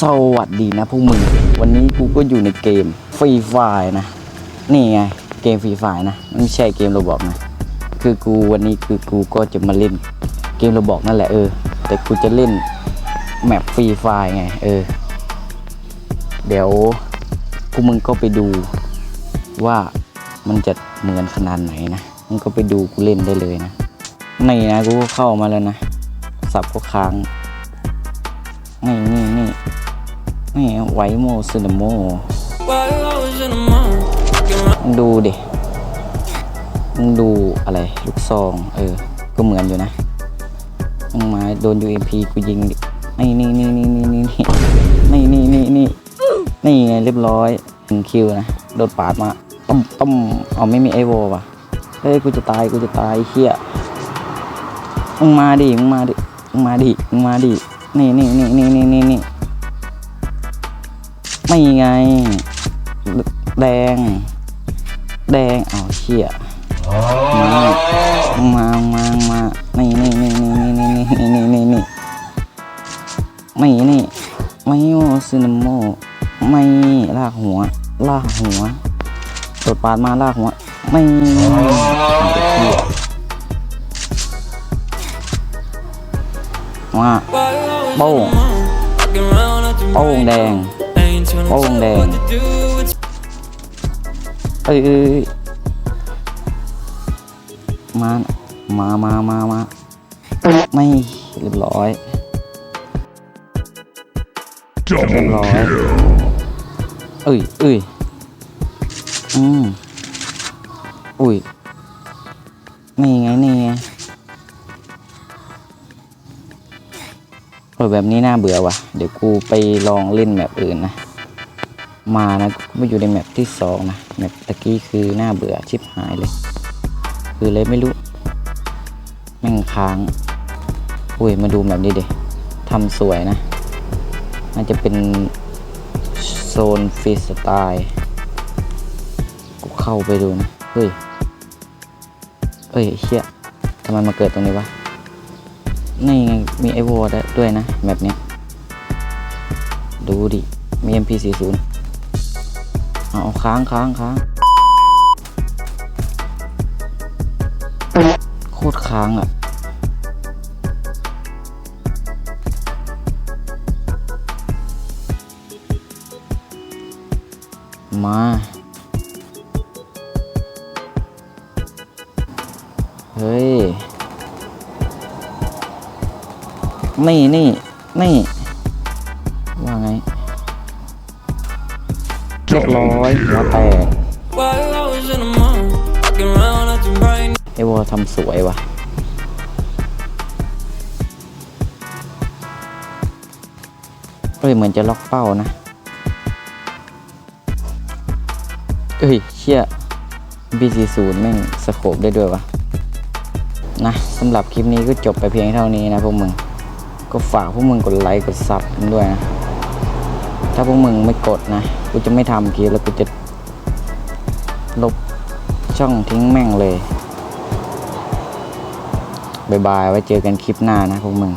สวัสดีนะพวกมึง วันนี้กูก็อยู่ในเกมฟรีไฟนะ นี่ไง เกมฟรีไฟนะ ไม่ใช่เกมโรบอกนะ คือกูวันนี้คือกูก็จะมาเล่นเกมโรบอกนั่นแหละเออ แต่กูจะเล่นแมปฟรีไฟไง เออ เดี๋ยวพวกมึงก็ไปดูว่ามันจะเหมือนขนาดไหนนะมึงก็ไปดูกูเล่นได้เลยนะนี่นะกูก็เข้ามาแล้วนะ สับก็ค้างนี่นี่นี่ นี่ไวโมซินโมดูดิมึงดูอะไรลูกซอง เออ ก็เหมือนอยู่นะมึงมาโดน UMP กูยิงดินี่นี่นี่นี่นี่นี่นี่นี่นี่นี่นี่ไงเรียบร้อยหนึ่งคิวนะ โดนปาดมาต้มต้มเอาไม่มีไอโวว่ะเฮ้ยกูจะตายกูจะตายเฮียมึงมาดิมึงมาดิมึงมาดิมึงมาดินี่นี่นี่นี่นี่นี่ ไม่ไง แดง แดงเอาเชี่ยมามามามานี่นี่นี่นี่นี่นี่นี่นี่นี่ไม่นี่ไม่โอซินโมไม่ลากหัว ลากหัวตดปาดมาลากหัว ไม่ว่า while I was in the Boom. mall, looking around at the โป้งแดง Ain't tryna Boom tell đèn. what to do. It's เอ้ยเอ้ยเอ้ยมา มา มา มา มา ไม่เรียบร้อยเรียบร้อยเอ้ยเอ้ยอืมอุ้ย นี่ไง นี่ไงเออแบบนี้น่าเบื่อว่ะ เดี๋ยวกูไปลองเล่นแบบอื่นนะ มานะกูมาอยู่ในแมปที่สองนะแมปตะกี้คือหน่าเบื่อชิบหายเลย คือเลยไม่รู้ แม่งค้าง อุ้ยมาดูแบบนี้ดิทำสวยนะมันจะเป็นโซนฟรีสไตล์กูเข้าไปดูนะ เฮ้ย เฮ้ยเชี่ยทำไมมาเกิดตรงนี้วะ นี่ไงมีไอวอร์ด้วยนะแบบเนี้ยดูดิ มี MP40 เอาค้างค้างค้างโคตรค้างอะมาเฮ้ย นี่นี่นี่ เรียบร้อยหัวแตกไอวอทำสวยว่ะเอ้ยเหมือนจะล็อกเป้านะเอ้ยเชี่ย B40 แม่งสโคบได้ด้วยวะนะสำหรับคลิปนี้ก็จบไปเพียงเท่านี้นะพวกมึง ก็ฝากพวกมึงกดไลค์กดซับด้วยนะ ถ้าพวกมึงไม่กดนะ กูจะไม่ทำคลิปแล้วกูจะลบช่องทิ้งแม่งเลยบายบายไว้เจอกันคลิปหน้านะพวกมึง